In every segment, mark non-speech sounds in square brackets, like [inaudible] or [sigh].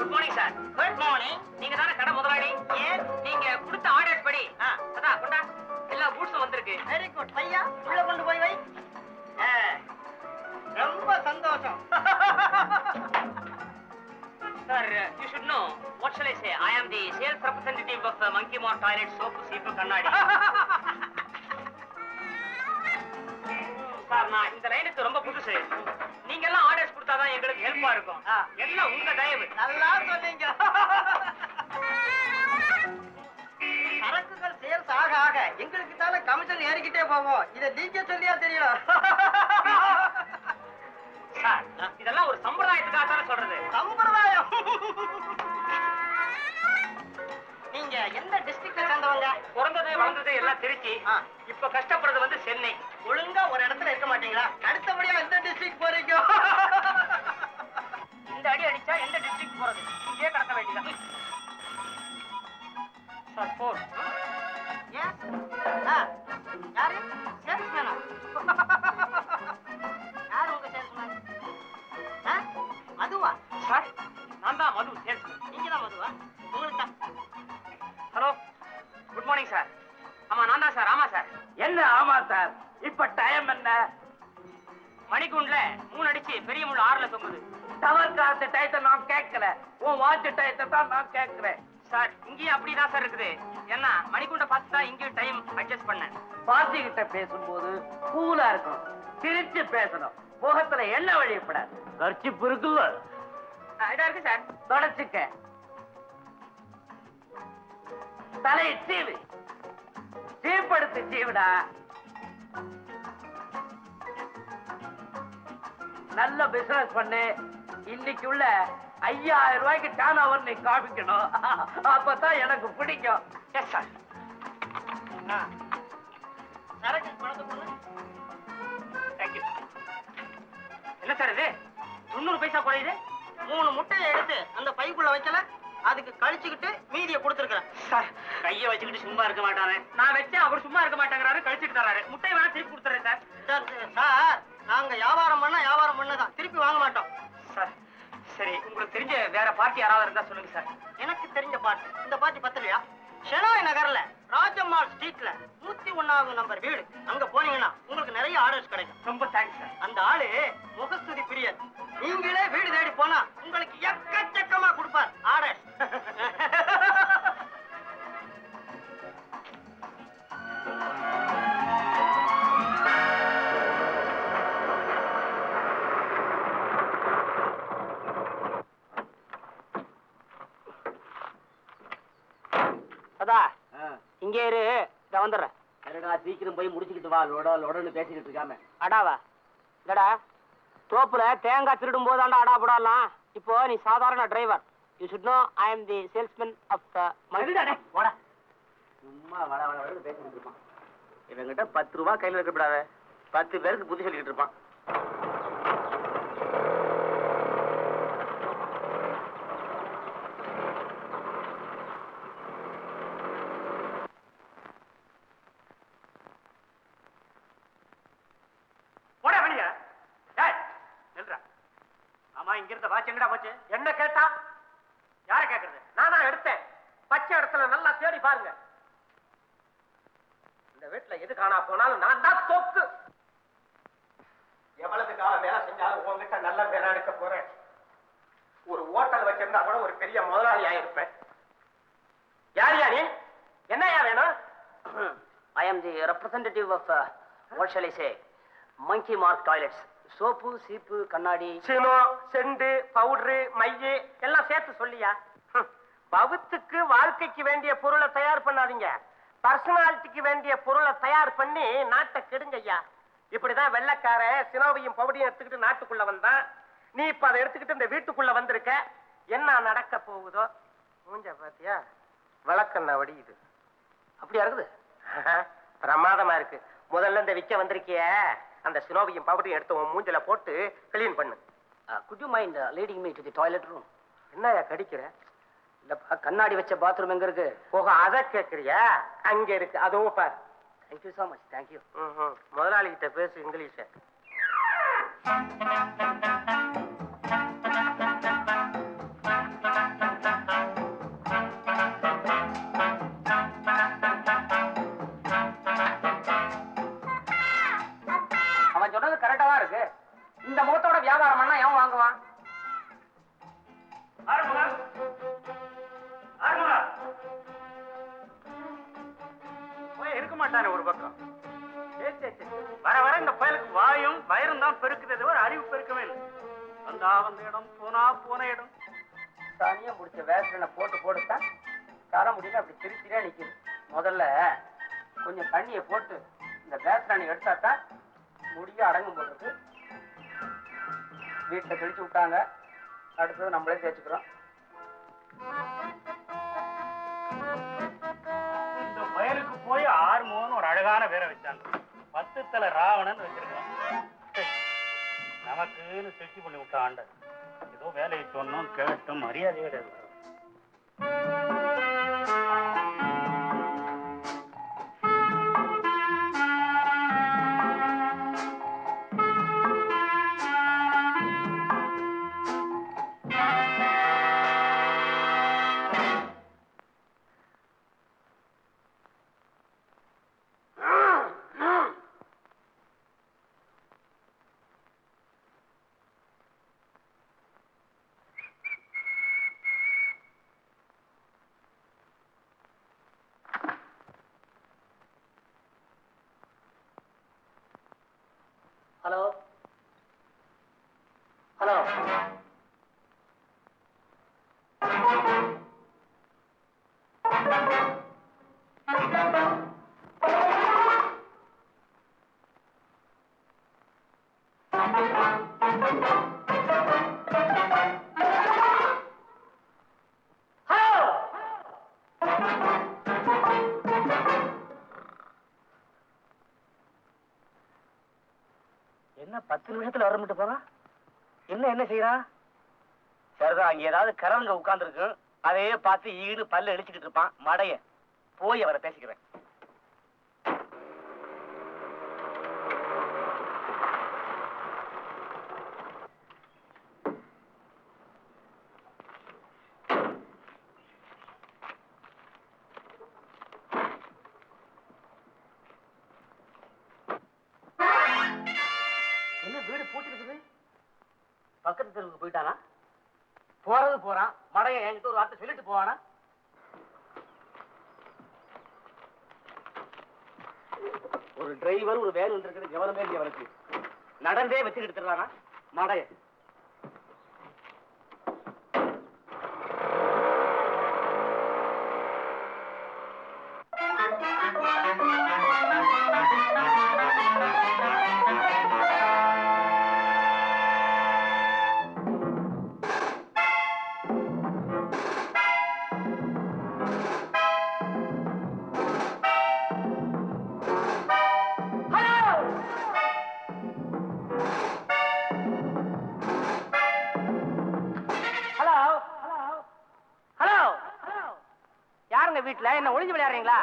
Good morning sir good morning நீங்க தானே கடை முதலாளி? ஏன் நீங்க கொடுத்த ஆர்டர்ஸ் படி. அதான் கொண்டா. எல்லா பூட்ஸும் வந்திருக்கு. வெரி குட் ஐயா உள்ள கொண்டு போய் வை. ரொம்ப சந்தோஷம். Sir you should know what shall I say I am the sales representative of monkey mark toilet soap சீப்பு கண்ணாடி சார் நான் இந்த லைனுக்கு ரொம்ப புதுசு. ஹெல்ப்பா இருக்கும். எல்லாம் உங்க தயவு. நல்லா சொன்னீங்க. சரக்குகள் சேல்ஸ் ஆக ஆக எங்களுக்கு தானே கமிஷன் ஏறிக்கிட்டே போவோம். இதை நீங்க சொல்லியா தெரியல சார் இதெல்லாம் ஒரு சம்பிரதாயத்துக்காக தானே சொல்றது. சம்பிரதாயம். நீங்க எந்த டிஸ்ட்ரிக்ட சேர்ந்தவங்க? பிறந்தது வளர்ந்தது எல்லாம் திருச்சி. இப்ப கஷ்டப்படுறது வந்து சென்னை. ஒழுங்கா ஒரு இடத்துல இருக்க மாட்டீங்களா? அடுத்தபடியா எந்த டிஸ்ட்ரிக்ட் போறீங்க? அடி அடிச்சா எந்த டிஸ்ட்ரிக்ட் போறது? இங்கே கடக்க வேண்டியதான் சார் போர் யாரு? சேல்ஸ்மேனா? யாரு உங்க சேல்ஸ்மேன்? மதுவா? சார் நான் தான் மது சேல்ஸ் நீங்க தான் மதுவா? உங்களுக்கு தான். ஹலோ குட் மார்னிங் சார் ஆமா நான் தான் சார் ஆமா சார் என்ன ஆமா சார் இப்ப டைம் என்ன? மணிக்குண்ட்ல மூணு அடிச்சு பெரிய முள் ஆறுல தொங்குது. டவர் காத்து டயத்தை நான் கேட்கல. உன் வாட்ச் டயத்தை தான் நான் கேட்கிறேன். சார் இங்கேயும் அப்படிதான் சார் இருக்குது. ஏன்னா மணிக்குண்ட பார்த்து தான் இங்கேயும் டைம் அட்ஜஸ்ட் பண்ணேன். பாட்டி கிட்ட பேசும்போது கூலா இருக்கணும். சிரிச்சு பேசணும். முகத்துல என்ன வழியப்படாது. கர்ச்சிப்பு இருக்குல்ல. இதா இருக்கு சார். தொடச்சுக்க. தலையை சீவு. சீப்படுத்து சீவுடா. நல்ல பிசினஸ் பண்ணு. இன்னைக்கு உள்ள ஐயாயிரம் ரூபாய்க்கு டர்ன் ஓவர் நீ காமிக்கணும். அப்பதான் எனக்கு பிடிக்கும். Yes sir. சரக்கு பணத்தை தேங்க்யூ என்ன சார் இது? தொண்ணூறு பைசா குறையுது? மூணு முட்டையை எடுத்து அந்த பைக்குள்ள வைக்கல அதுக்கு கழிச்சுக்கிட்டு மீதியை கொடுத்துருக்கிறேன். சார் கைய வச்சுக்கிட்டு சும்மா இருக்க மாட்டானே நான் வச்சேன் அவர் சும்மா இருக்க மாட்டேங்கிறாரு கழிச்சிட்டு தராரு முட்டை வேணா திருப்பி கொடுத்துறேன் சார் சார், சார் நாங்க வியாபாரம் பண்ணா வியாபாரம் பண்ணதான். திருப்பி வாங்க மாட்டோம். சரி உங்களுக்கு தெரிஞ்ச வேற பார்ட்டி யாராவது இருந்தா சொல்லுங்க சார். எனக்கு தெரிஞ்ச பாட்டு இந்த பாட்டி பத்தலையா? ஷெனாய் நகர்ல ராஜம்மாள் ஸ்ட்ரீட்ல நூத்தி ஒண்ணாவது நம்பர் வீடு. அங்க போனீங்கன்னா உங்களுக்கு நிறைய ஆர்டர்ஸ் கிடைக்கும். ரொம்ப தேங்க்ஸ் சார் அந்த ஆளு முகஸ்துதி பிரியர் நீங்களே வீடு தேடி போனா உங்களுக்கு எக்கச்சக்கமா கொடுப்பார். ஆர்டர் [laughs] அதா இங்கே இரு இத வந்துடுறேன். சரிடா சீக்கிரம் போய் முடிச்சுக்கிட்டு வா. லொட லொடன்னு பேசிக்கிட்டு இருக்காம. அடாவா இல்லடா தோப்புல தேங்காய் திருடும் போதாண்டா அடா போடலாம். இப்போ நீ சாதாரண driver you should know I am the salesman of the போடா. சும்மா வட வட வடன்னு பேசிக்கிட்டு இருப்பான். இவங்கிட்ட பத்து ரூபா கையில இருக்கக்கூடாத பத்து பேருக்கு புத்தி சொல்லிக்கிட்டு இருப்பான் போடா வெளிய டேய் நில்றா ஆமா இங்க இருந்த வாட்ச் எங்கடா போச்சு என்ன கேட்டா? யார கேக்குறது? நானா எடுத்தேன். பச்சை இடத்துல நல்லா தேடி பாருங்க. இந்த வீட்டுல எது காணா போனாலும் நான் தான் தொக்கு எவ்வளவு காலம் வேலை செஞ்சாலும் உங்ககிட்ட நல்ல பேரா எடுக்க போறேன். ஒரு ஹோட்டல் வச்சிருந்தா கூட ஒரு பெரிய முதலாளியா இருப்பேன் யார் யாரு என்னையா வேணும்? I am the representative of what I say monkey mark toilets soap சீப்பு கண்ணாடி. சீனோ செண்டு பவுடரு மைய எல்லாம் சேர்த்து சொல்லியா? ஹம். பவுத்துக்கு வாழ்க்கைக்கு வேண்டிய பொருளை தயார் பண்ணாதீங்க. பர்சனாலிட்டிக்கு வேண்டிய பொருளை தயார் பண்ணி நாட்டை கெடுங்க ஐயா இப்படிதான் வெள்ளைக்காரன் சினோவையும் பவுடியும் எடுத்துக்கிட்டு நாட்டுக்குள்ள வந்தான் நீ இப்ப அதை எடுத்துக்கிட்டு இந்த வீட்டுக்குள்ள வந்திருக்க. என்ன நடக்க போகுதோ? மூஞ்ச பாத்தியா? விளக்கண்ண வடியுது. அப்படியா இருக்குது? பிரமாதமா இருக்கு. முதல்ல இந்த விக்க வந்திருக்கிய. அந்த சினோவையும் பவுடையும் எடுத்து உன் மூஞ்சில போட்டு கிளீன் பண்ணு. Good you mind leading me to the toilet room என்னய்யா கடிக்கிற? இல்லப்பா கண்ணாடி வச்ச பாத்ரூம் எங்க இருக்கு? போக அத கேக்குறியா? அங்க இருக்கு. அதுவும் பாரு. தேங்க்யூ ஸோ மச் தேங்க்யூ ம்ஹும். முதலாளி கிட்ட பேசு இங்கிலீஷ. வியாபாரம் பண்ணா எவன் வாங்குவான்? இருக்க மாட்டானே ஒரு பக்கம். வர வர இந்த பயலுக்கு வாயும் வயிறும் தான் பெருக்குது ஒரு அறிவு பெருக்க இல்லை. வந்தா வந்த இடம் போனா போன இடம். தனியா முடிச்ச வேசனை போட்டு போட்டுத்தான் தர முடியல அப்படி திருச்சிலே நிக்குது. முதல்ல கொஞ்சம் தண்ணியை போட்டு இந்த வேசனை எடுத்தா தான் முடிய அடங்கும் போடுறது வீட்டில் கழிச்சு விட்டாங்க. அடுத்தது நம்மளே தேய்ச்சிக்கிறோம் இந்த வயலுக்கு போய் ஆறுமுகன்னு ஒரு அழகான பேரை வச்சாங்க. பத்து தலை ராவணன் வச்சிருக்கோம் நமக்குன்னு செட்டி பண்ணி விட்டான் ஆண்டர் ஏதோ வேலையை சொன்னோம் கேட்டோம் மரியாதையே கிடையாது. ஹலோ என்ன பத்து நிமிஷத்துல வர மட்டும் போறான் என்ன என்ன செய்யறான் சரிதான் அங்க ஏதாவது கரங்க உட்கார்ந்துருக்கு. அதையே பார்த்து ஈடு பல்ல இழிச்சுக்கிட்டு இருப்பான். மடைய. போய் அவரை பேசிக்கிறேன். என்ன வீடு பூட்டி பக்கத்து தெருவுக்கு போயிட்டானா? போறது போறான் மடைய என்கிட்ட ஒரு வார்த்தை சொல்லிட்டு போவானா? ஒரு டிரைவர் ஒரு வேன் வந்திருக்கிறது கவனமே இல்லையா அவனுக்கு. நடந்தே வச்சுக்கிட்டு எடுத்துறானா மடைய. யாருங்க என்ன ஒளிஞ்சு விளையாடுறீங்களா?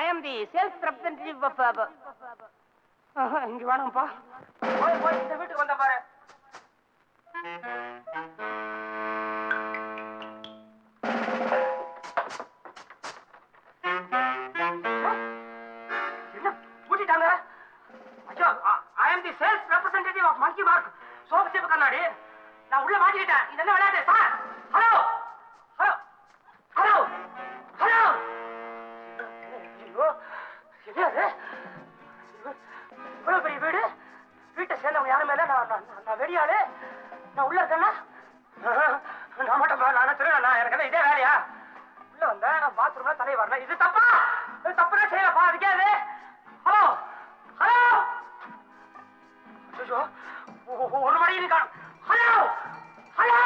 I am the sales representative of இங்க வேணாம்ப்பா போய் போய் இந்த வீட்டுக்கு வந்த பாரு. Sales representative of monkey mark soap கண்ணாடி. நான் உள்ள மாட்டிக்கிட்டேன். இது என்ன விளையாட்டு சார்? சேர்ந்தவங்க யாரும் இல்லை நான் நான் நான் வெடியாளு நான் உள்ள இருக்கேன்னா? நான் மட்டும் நான் திருடனா எனக்கு என்ன இதே வேலையா? உள்ள வந்தேன் நான் பாத்ரூம்ல தலையை வரல. இது தப்பா? இது தப்புனா செய்யலப்பா அதுக்கே அது. ஹலோ ஹலோ ஐயோ ஒரு மணி காணும். ஹலோ ஹலோ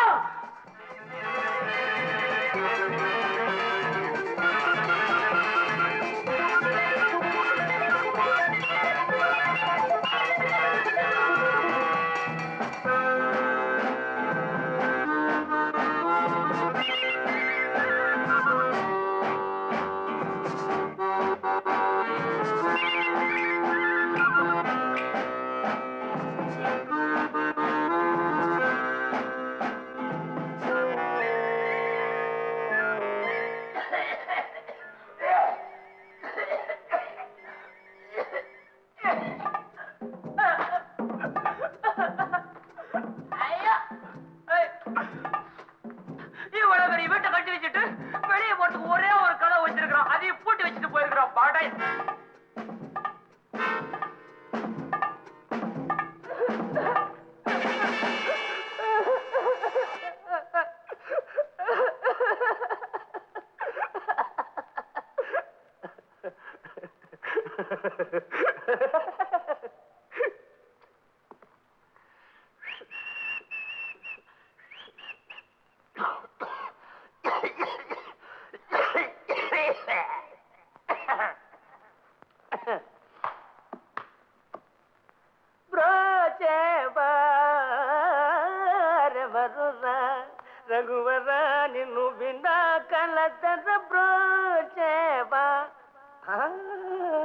రఘువర నిన్ను వినా కలతర బ్రోచేవా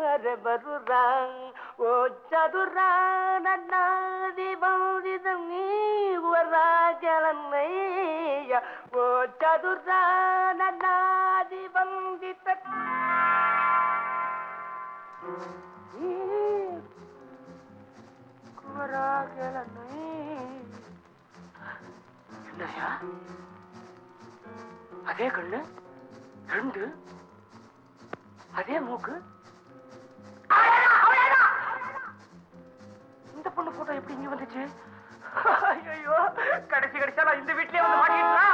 வர வருரா ஓ சதுரா நன்னாதிபௌரிதம் நீவராஜலமைய ஓ சதுரா நன்னாதிபந்தித குமராஜலமை என்னையா? அதே கண்ணு ரெண்டு அதே மூக்கு. போட்டோ எப்படி இங்க வந்துச்சு ஐயோ கடைசி கடைசியா நான் இந்த வீட்லயே வந்து மாட்டிக்கிட்டா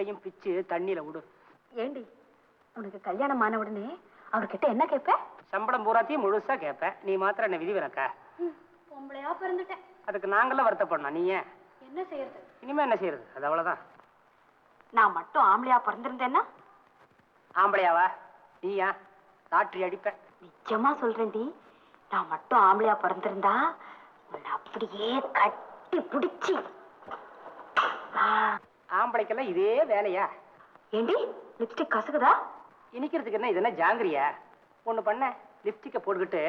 ரெண்டையும் பிச்சு தண்ணியில விடு. ஏண்டி உனக்கு கல்யாணம் ஆன உடனே அவர்கிட்ட என்ன கேட்ப சம்பளம் பூராத்தையும் முழுசா கேட்பேன் நீ மாத்திரம் என்ன விதி விலக்கா? பொம்பளையா பிறந்துட்டேன். அதுக்கு நாங்களாம் வருத்தப்படணும். நீ ஏன்? என்ன செய்யறது? இனிமே என்ன செய்யறது? அது அவ்வளவுதான். நான் மட்டும் ஆம்பளையா பிறந்திருந்தேன்னா? ஆம்பளையாவா? நீயா லாட்டரி அடிப்ப. நிஜமா சொல்றேன்டி. நான் மட்டும் ஆம்பளையா பிறந்திருந்தா உன்னை அப்படியே கட்டி பிடிச்சி. ஆம்பளைக்கெல்லாம் இதே வேலையா? ஏண்டி லிப்ஸ்டிக் கசக்குதா? இனிக்கிறதுக்கு என்ன இது என்ன ஜாங்கிரியா? ஒண்ணு பண்ண லிப்ஸ்டிக்கை போட்டுக்கிட்டு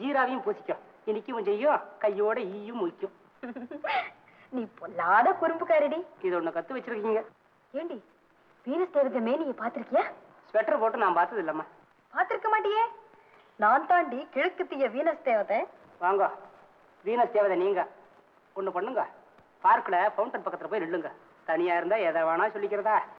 ஜீராவையும் பூசிக்கும். இனிக்கவும் செய்யும் கையோட ஈயும் முய்க்கும் நீ பொல்லாத குறும்புக்காரடி. இது ஒண்ணு கத்து வச்சிருக்கீங்க. ஏண்டி வீனஸ் தேவதை மேனியை பாத்திருக்கியா ஸ்வெட்டர் போட்டு நான் பார்த்தது இல்லம்மா. பாத்திருக்க மாட்டியே? நான் தாண்டி கிழக்கு தீய வீனஸ் தேவதை வாங்க வீனஸ் தேவதை நீங்க. ஒண்ணு பண்ணுங்க. பார்க்ல ஃபவுண்டன் பக்கத்துல போய் நில்லுங்க. தனியா இருந்தா எதை வேணா சொல்லிக்கிறதா?